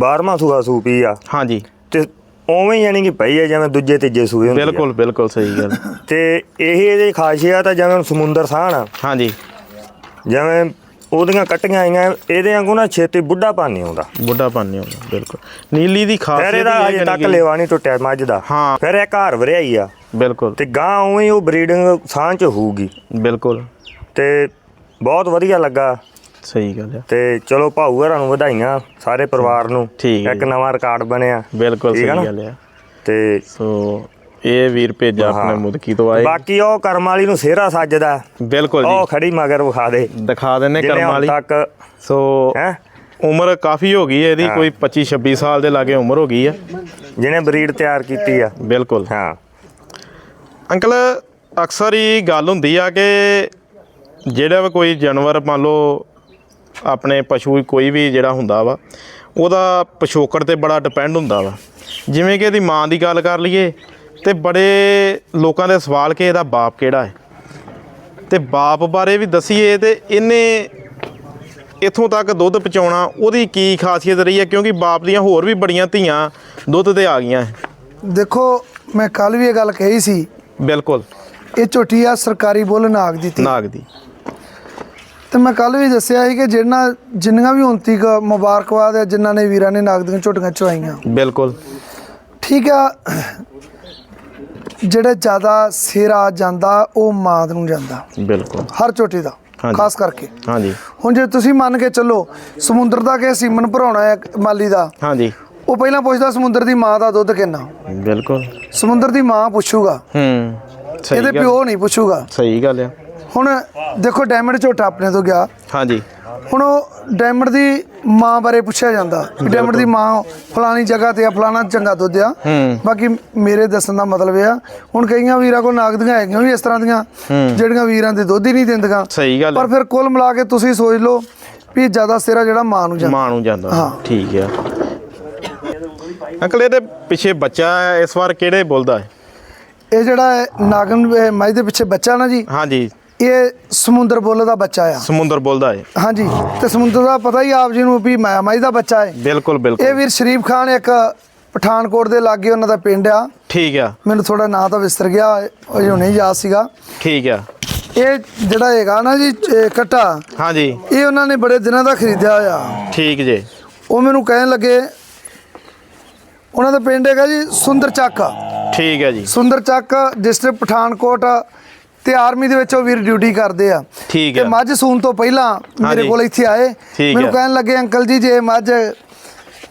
12ਵਾਂ ਸੂਆ ਸੂਪੀ ਆ। ਹਾਂਜੀ। ਤੇ ਉਵੇਂ ਹੀ ਯਾਨੀ ਕਿ ਪਈ ਆ ਜਿਵੇਂ ਦੂਜੇ ਤੀਜੇ ਸੂਏ ਹੁੰਦੇ। ਬਿਲਕੁਲ ਬਿਲਕੁਲ ਸਹੀ ਗੱਲ। ਤੇ ਇਹ ਇਹਦੀ ਖਾਸੀਅਤ ਆ ਜਿਵੇਂ ਸਮੁੰਦਰ ਸਾਹਣ ਹਾਂਜੀ। ਜਿਵੇਂ ਉਹਦੀਆਂ ਕੱਟੀਆਂ ਆਈਆਂ ਇਹਦੇ ਵਾਂਗੂ ਨਾ ਛੇਤੀ ਬੁੱਢਾ ਪਾਣੀ ਆਉਂਦਾ। ਬੁੱਢਾ ਪਾਣੀ ਹੁੰਦਾ ਬਿਲਕੁਲ। ਨੀਲੀ ਦੀ ਫਿਰ ਖਾਸੀਅਤ ਇਹਦਾ ਇਹ ਅਜੇ ਤੱਕ ਲੈਵਾ ਨਹੀਂ ਟੁੱਟਿਆ ਮੱਝ ਦਾ। ਹਾਂ। ਫਿਰ ਇਹ ਘਰ ਵਰਿਆਈ ਆ। ਬਿਲਕੁਲ। ਤੇ ਗਾਂ ਉਵੇਂ ਹੀ ਉਹ ਬਰੀਡਿੰਗ ਸਾਂਝ ਚ ਹੋਊਗੀ। ਬਿਲਕੁਲ। ਤੇ ਬਹੁਤ ਵਧੀਆ ਲੱਗਾ। ਸਹੀ ਗੱਲ ਆ। ਤੇ ਚਲੋ ਭਾਊ ਹਰਾਂ ਨੂੰ ਵਧਾਈਆਂ ਸਾਰੇ ਪਰਿਵਾਰ ਨੂੰ। ਹੈ ਇੱਕ। ਨਵਾਂ ਰਿਕਾਰਡ ਬਣਿਆ। ਬਿਲਕੁਲ ਸਹੀ? ਗੱਲ ਆ। ਤੇ ਸੋ ਇਹ ਵੀਰ ਭੇਜਾ ਆਪਣੇ। ਮੁਦਕੀ ਤੋਂ ਆਏ। ਬਾਕੀ ਉਹ ਕਰਮ ਵਾਲੀ ਨੂੰ ਸਿਹਰਾ ਸੱਜਦਾ। ਬਿਲਕੁਲ ਉਹ ਜੀ ਖੜੀ ਮਗਰ ਵਿਖਾ ਦੇ। ਦਿਖਾ ਦਿੰਨੇ ਕਰਮ ਵਾਲੀ। ਤੱਕ ਸੋ ਹੈ? ਉਮਰ ਕਾਫੀ ਹੋ ਗਈ ਹੈ ਇਹਦੀ। ਕੋਈ 25 26 ਸਾਲ ਦੇ ਲਾਗੇ ਉਮਰ ਹੋ ਗਈ ਆ ਜਿਹਨੇ ਬਰੀਡ ਤਿਆਰ ਕੀਤੀ ਆ। ਬਿਲਕੁਲ। ਹਾਂ। ਅੰਕਲ ਅਕਸਰ ਹੀ ਗੱਲ ਹੁੰਦੀ ਆ ਕਿ ਜਿਹੜਾ ਵੀ ਕੋਈ ਜਾਨਵਰ ਮੰਨ ਲਓ ਆਪਣੇ ਪਸ਼ੂ ਕੋਈ ਵੀ ਜਿਹੜਾ ਹੁੰਦਾ ਵਾ ਉਹਦਾ ਪਿਛੋਕੜ ਤੇ ਬੜਾ ਡਿਪੈਂਡ ਹੁੰਦਾ ਵਾ। ਜਿਵੇਂ ਕਿ ਇਹਦੀ ਮਾਂ ਦੀ ਗੱਲ ਕਰ ਲਈਏ ਤੇ ਬੜੇ ਲੋਕਾਂ ਦੇ ਸਵਾਲ ਕਿ ਇਹਦਾ ਬਾਪ ਕਿਹੜਾ ਹੈ? ਤੇ ਬਾਪ ਬਾਰੇ ਵੀ ਦਸੀਏ ਤੇ ਇਹਨੇ ਇਥੋਂ ਤੱਕ ਦੁੱਧ ਪਹੁੰਚਾਉਣਾ ਉਹਦੀ ਕੀ ਖਾਸੀਅਤ ਰਹੀ ਹੈ? ਕਿਉਂਕਿ ਬਾਪ ਦੀਆਂ ਹੋਰ ਵੀ ਬੜੀਆਂ ਧੀਆਂ ਦੁੱਧ ਤੇ ਆ ਗਈਆਂ। ਦੇਖੋ ਮੈਂ ਕੱਲ ਵੀ ਇਹ ਗੱਲ ਕਹੀ ਸੀ। ਬਿਲਕੁਲ। ਇਹ ਝੋਟੀ ਆ ਸਰਕਾਰੀ ਬੁੱਲ ਨਾਗ ਦੀ ਤੀ। ਨਾਗ ਦੀ। ਤੇ ਮੈਂ ਕੱਲ ਵੀ ਦੱਸਿਆ ਸੀ ਕਿ ਜਿੰਨਾ ਜਿੰਨੀਆਂ ਵੀ ਹੁਣ ਤੀਕ ਮੁਬਾਰਕਬਾਦ ਹੈ ਜਿਨ੍ਹਾਂ ਨੇ ਵੀਰਾਂ ਨੇ ਨਾਗ ਦੀਆਂ ਝੋਟੀਆਂ ਚੁਆਈਆਂ। ਬਿਲਕੁਲ। ਠੀਕ ਆ ਜਿਹੜਾ ਜ਼ਿਆਦਾ ਸਿਰ ਆ ਜਾਂਦਾ ਉਹ ਮਾਂ ਨੂੰ ਜਾਂਦਾ। ਬਿਲਕੁਲ। ਹਰ ਝੋਟੀ ਦਾ। ਖਾਸ ਕਰਕੇ। ਹਾਂਜੀ। ਹੁਣ ਜੇ ਤੁਸੀਂ ਮੰਨ ਕੇ ਚੱਲੋ ਸਮੁੰਦਰ ਦਾ ਕਿ ਸੀਮਨ ਭਰਾਉਣਾ ਹੈ ਮਾਲੀ ਦਾ? ਹਾਂਜੀ। ਉਹ ਪਹਿਲਾਂ ਪੁੱਛਦਾ ਸਮੁੰਦਰ ਦੀ ਮਾਂ ਦਾ ਦੁੱਧ ਕਿੰਨਾ? ਬਿਲਕੁਲ। ਸਮੁੰਦਰ ਦੀ ਮਾਂ ਪੁੱਛੂਗਾ। ਹੂੰ ਸਹੀ ਇਹਦੇ ਪਿਓ ਨਹੀਂ ਪੁੱਛੂਗਾ। ਸਹੀ ਗੱਲ ਆ। ਹੁਣ ਦੇਖੋ ਡਾਇਮੰਡ ਝੋਟਾ ਆਪਣੇ ਤੋਂ ਗਿਆ। ਹਾਂਜੀ। ਹੁਣ ਉਹ ਡਾਇਮੰਡ ਦੀ ਮਾਂ ਬਾਰੇ ਪੁੱਛਿਆ ਜਾਂਦਾ। ਡਾਇਮੰਡ ਦੀ ਮਾਂ ਫਲਾਣੀ ਜਗ੍ਹਾ ਤੇ ਆ ਫਲਾਣਾ ਚੰਗਾ ਦੁੱਧ ਆ। ਬਾਕੀ ਮੇਰੇ ਦੱਸਣ ਦਾ ਮਤਲਬ ਇਹ ਆ ਹੁਣ ਕਈਆਂ ਵੀਰਾਂ ਕੋਲ ਨਾਗਦੀਆਂ ਹੈਗੀਆਂ ਵੀ ਇਸ ਤਰ੍ਹਾਂ ਦੀਆਂ ਜਿਹੜੀਆਂ ਵੀਰਾਂ ਦੇ ਦੁੱਧ ਹੀ ਨਹੀਂ ਦਿੰਦੀਆਂ। ਸਹੀ ਗੱਲ ਪਰ। ਫਿਰ ਕੁੱਲ ਮਿਲਾ ਕੇ ਤੁਸੀਂ ਸੋਚ ਲਓ ਵੀ ਜ਼ਿਆਦਾ ਸਿਰਾ ਜਿਹੜਾ ਮਾਂ ਨੂੰ ਜਾਂਦਾ। ਮਾਂ ਨੂੰ ਜਾਂਦਾ। ਹਾਂ। ਠੀਕ ਆ। ਅੰਕਲ ਇਹਦੇ ਪਿੱਛੇ ਬੱਚਾ ਇਸ ਵਾਰ ਕਿਹੜੇ ਬੋਲਦਾ ਹੈ? ਇਹ ਜਿਹੜਾ ਨਾਗਨ ਮੱਝ ਦੇ ਪਿੱਛੇ ਬੱਚਾ ਨਾ ਜੀ? ਹਾਂਜੀ। ਇਹ ਸਮੁੰਦਰ ਬੁੱਲ ਦਾ ਬੱਚਾ ਆ। ਸਮੁੰਦਰ ਬੋਲਦਾ ਹੈ ਹਾਂਜੀ ਤੇ ਸਮੁੰਦਰ ਦਾ ਪਤਾ ਹੀ ਆਪ ਜੀ ਨੂੰ ਵੀ ਮੈਂ ਮੱਝ ਦਾ ਬੱਚਾ ਹੈ ਬਿਲਕੁਲ ਇਹ ਬਿਲਕੁਲ ਵੀਰ ਸ਼ਰੀਫ ਖਾਨ ਇੱਕ ਪਠਾਨਕੋਟ ਦੇ ਲਾਗੇ ਉਹਨਾਂ ਦਾ ਪਿੰਡ ਆ। ਠੀਕ ਆ। ਮੈਨੂੰ ਥੋੜਾ ਨਾਂ ਤਾਂ ਵਿਸਰ ਗਿਆ ਉਹ ਜੋ ਨਹੀਂ ਯਾਦ ਸੀਗਾ। ਠੀਕ ਆ। ਇਹ ਜਿਹੜਾ ਹੈਗਾ ਨਾ ਜੀ ਇਹ ਕੱਟਾ ਹਾਂਜੀ। ਇਹ ਉਹਨਾਂ ਨੇ ਬੜੇ ਦਿਨਾਂ ਦਾ ਖਰੀਦਿਆ ਹੋਇਆ। ਠੀਕ ਜੇ। ਉਹ ਮੈਨੂੰ ਕਹਿਣ ਲੱਗੇ ਉਹਨਾਂ ਦਾ ਪਿੰਡ ਹੈਗਾ ਜੀ ਸੁੰਦਰ ਚੱਕ। ਠੀਕ ਹੈ ਜੀ। ਸੁੰਦਰ ਚੱਕ ਡਿਸਟ੍ਰਿਕਟ ਪਠਾਨਕੋਟ ਤੇ ਆਰਮੀ ਦੇ ਵਿੱਚ ਉਹ ਵੀਰ ਡਿਊਟੀ ਕਰਦੇ ਆ। ਠੀਕ ਤੇ ਮੱਝ ਸੂਣ ਤੋਂ ਪਹਿਲਾਂ ਮੇਰੇ। ਕੋਲ ਇੱਥੇ ਆਏ। ਮੈਨੂੰ। ਕਹਿਣ ਲੱਗੇ ਅੰਕਲ ਜੀ ਜੇ ਮੱਝ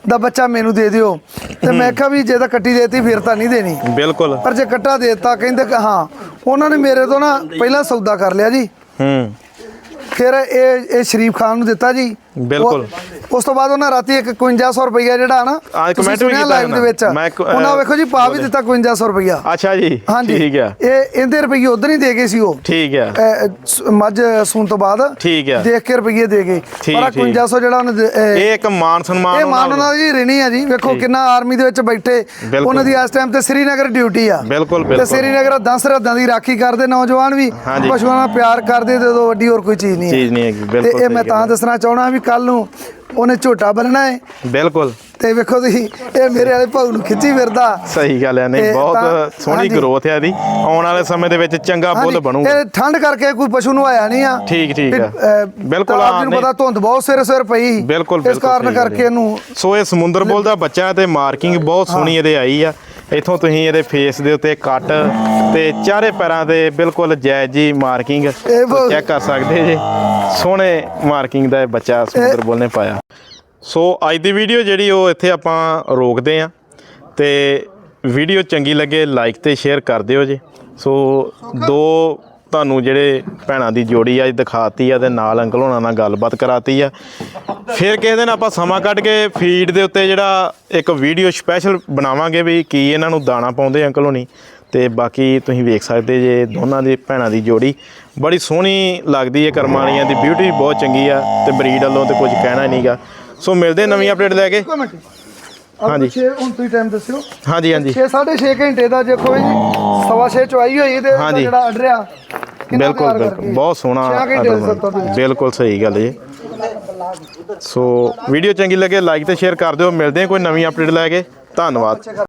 ਦਾ ਬੱਚਾ ਮੈਨੂੰ ਦੇ ਦਿਓ। ਤੇ ਮੈਂ ਕਿਹਾ ਵੀ ਜੇ ਤਾਂ ਕੱਟੀ ਦੇਤੀ ਫਿਰ ਤਾਂ ਨਹੀਂ ਦੇਣੀ। ਬਿਲਕੁਲ। ਪਰ ਜੇ ਕੱਟਾ ਦੇਤਾ ਕਹਿੰਦੇ ਹਾਂ। ਉਹਨਾਂ ਨੇ ਮੇਰੇ ਤੋਂ ਨਾ ਪਹਿਲਾਂ ਸੌਦਾ ਕਰ ਲਿਆ ਜੀ। ਹੂੰ। ਫਿਰ ਇਹ ਇਹ ਸ਼ਰੀਫ ਖਾਨ ਨੂੰ ਦਿੱਤਾ ਜੀ ਬਿਲਕੁਲ। ਉਸ ਤੋਂ ਬਾਅਦ ਉਹਨਾਂ ਰਾਤੀ ਇੱਕ 5100 ਰੁਪਈਆ ਜਿਹੜਾ ਨਾ ਹਾਂ, ਤੁਸੀਂ comment ਵੀ ਕੀਤਾ live ਦੇ। ਵਿੱਚ ਉਹਨਾਂ ਵੇਖੋ ਜੀ ਪਾ ਵੀ ਦਿੱਤਾ 5100 ਰੁਪਈਆ ਅੱਛਾ ਜੀ ਹਾਂਜੀ ਠੀਕ ਆ ਇਹ ਇਹਦੇ ਰੁਪਈਏ ਉਧਰ ਹੀ ਦੇ ਗਏ ਸੀ ਉਹ ਠੀਕ ਆ ਸ- ਮੱਝ ਸੂਣ ਤੋਂ ਬਾਅਦ ਠੀਕ ਆ। ਦੇਖ ਕੇ ਰੁਪਈਏ ਦੇ ਗਏ ਪਰ ਆਹ ਠੀਕ। 5100 ਜਿਹੜਾ ਉਹਨੇ ਇਹ ਇੱਕ ਮਾਨ ਸਨਮਾਨ ਇਹ ਮਾਨ ਉਹਨਾਂ ਦੀ ਰਿਣੀ ਆ ਜੀ ਵੇਖੋ। ਕਿੰਨਾ ਆਰਮੀ ਦੇ ਵਿੱਚ ਬੈਠੇ। ਉਹਨਾਂ ਦੀ ਇਸ ਟਾਈਮ ਤੇ ਸ੍ਰੀਨਗਰ ਡਿਊਟੀ ਆ ਬਿਲਕੁਲ, ਤੇ ਬਿਲਕੁਲ। ਸ੍ਰੀਨਗਰ 10 ਸਰਹੱਦਾਂ ਦੀ ਰਾਖੀ ਕਰਦੇ ਨੌਜਵਾਨ ਵੀ। ਪਸ਼ੂਆਂ ਨਾਲ ਪਿਆਰ ਕਰਦੇ ਤੇ ਵੱਡੀ ਹੋਰ ਕੋਈ ਚੀਜ਼ ਨਹੀਂ ਹੈ। ਚੀਜ਼ ਨਹੀਂ ਹੈਗੀ, ਬਿਲਕੁਲ ਤੇ ਇਹ ਮੈਂ ਤਾਂ। ਦੱਸਣਾ ਚਾਹਣਾ ਵੀ ਕੱਲ ਨੂੰ ਉਹਨੇ ਝੋਟਾ ਬੰਨਣਾ ਹੈ ਬਿਲਕੁਲ ਤੇ ਵੇਖੋ ਤੁਸੀਂ ਇਹ ਮੇਰੇ ਵਾਲੇ ਭਾਊ ਨੂੰ ਖਿੱਚੀ ਫਿਰਦਾ ਸਹੀ ਗੱਲ ਹੈ ਨਹੀਂ ਬਹੁਤ ਸੋਹਣੀ। ਗਰੋਥ ਹੈ ਇਹਦੀ ਆਉਣ ਵਾਲੇ ਸਮੇਂ ਦੇ ਵਿੱਚ ਚੰਗਾ ਬੁੱਲ ਬਣੂਗਾ ਇਹ ਠੰਡ ਕਰਕੇ ਕੋਈ ਪਸ਼ੂ ਨੂੰ ਆਇਆ ਨਹੀਂ ਆ ਠੀਕ, ਠੀਕ ਬਿਲਕੁਲ, ਆਪ ਨੂੰ ਨਹੀਂ। ਪਤਾ ਧੁੰਦ ਬਹੁਤ ਸਿਰ ਸਿਰ ਪਈ ਬਿਲਕੁਲ ਇਸ ਕਾਰਨ ਕਰਕੇ। ਇਹਨੂੰ ਸੋ ਇਹ ਸਮੁੰਦਰ ਬੋਲ ਦਾ ਬੱਚਾ ਤੇ ਮਾਰਕਿੰਗ ਬਹੁਤ ਸੋਹਣੀ ਇਹਦੇ ਆਈ ਆ ਇਥੋਂ ਤੁਸੀਂ ਇਹਦੇ ਫੇਸ ਦੇ ਉੱਤੇ ਕੱਟ ਤੇ ਚਾਰੇ ਪੈਰਾਂ ਤੇ ਬਿਲਕੁਲ ਜਾਇਜ਼ ਜੀ ਮਾਰਕਿੰਗ ਚੈੱਕ ਕਰ ਸਕਦੇ ਜੇ। ਸੋਹਣੇ ਮਾਰਕਿੰਗ ਦਾ ਇਹ ਬੱਚਾ ਸਮੁੰਦਰ ਬੋਲ ਨੇ ਪਾਇਆ। ਸੋ ਅੱਜ ਦੀ ਵੀਡੀਓ ਜਿਹੜੀ ਉਹ ਇੱਥੇ ਆਪਾਂ ਰੋਕਦੇ ਆ ਤੇ ਵੀਡੀਓ ਚੰਗੀ ਲੱਗੇ ਲਾਈਕ ਤੇ ਸ਼ੇਅਰ ਕਰ ਦਿਓ ਜੀ। ਸੋ ਦੋ ਤੁਹਾਨੂੰ ਜਿਹੜੇ ਭੈਣਾਂ ਦੀ ਜੋੜੀ ਅੱਜ ਦਿਖਾਤੀ ਆ ਤੇ ਨਾਲ ਅੰਕਲ ਹੋਣਾ ਨਾਲ ਗੱਲਬਾਤ ਕਰਾਤੀ ਆ। ਫਿਰ ਕਿਸੇ ਦਿਨ ਆਪਾਂ ਸਮਾਂ ਕੱਢ ਕੇ ਫੀਡ ਦੇ ਉੱਤੇ ਜਿਹੜਾ ਇੱਕ ਵੀਡੀਓ ਸਪੈਸ਼ਲ ਬਣਾਵਾਂਗੇ ਵੀ ਕੀ ਇਹਨਾਂ ਨੂੰ ਦਾਣਾ ਪਾਉਂਦੇ ਅੰਕਲ ਹੋਣੀ। ਤੇ ਬਾਕੀ ਤੁਸੀਂ ਵੇਖ ਸਕਦੇ ਜੇ ਦੋਨਾਂ ਦੀ ਭੈਣਾਂ ਦੀ ਜੋੜੀ। ਬੜੀ ਸੋਹਣੀ ਲੱਗਦੀ ਹੈ ਕਰਮਾਂ ਵਾਲੀਆਂ ਦੀ ਬਿਊਟੀ ਬਹੁਤ ਚੰਗੀ ਆ ਤੇ ਬਰੀਡ ਵੱਲੋਂ ਤੇ ਕੁਝ ਕਹਿਣਾ ਨਹੀਂਗਾ ਸੋ ਮਿਲਦੇ ਨਵੀਂ ਅਪਡੇਟ ਲੈ ਕੇ। ਹਾਂਜੀ। 6 ਹੁਣ ਤੁਸੀਂ ਟਾਈਮ ਦੱਸਿਓ। ਹਾਂਜੀ ਹਾਂਜੀ। 6 6.5 ਘੰਟੇ ਦਾ ਜੇ ਕੋਈ ਸਵਾ ਛੇ ਚੁਆਈ ਹੋਈ ਤੇ। ਜਿਹੜਾ ਆਰਡਰ ਆ ਕਿੰਨਾ ਬਿਲਕੁਲ ਬਿਲਕੁਲ? ਬਹੁਤ ਸੋਹਣਾ। ਬਿਲਕੁਲ ਸਹੀ ਗੱਲ ਜੀ ਸੋ ਵੀਡੀਓ ਚੰਗੀ ਲੱਗੇ ਲਾਈਕ ਤੇ ਸ਼ੇਅਰ ਕਰ ਦਿਓ। ਮਿਲਦੇ ਹਾਂ ਕੋਈ ਨਵੀਂ ਅਪਡੇਟ ਲੈ ਕੇ। ਧੰਨਵਾਦ।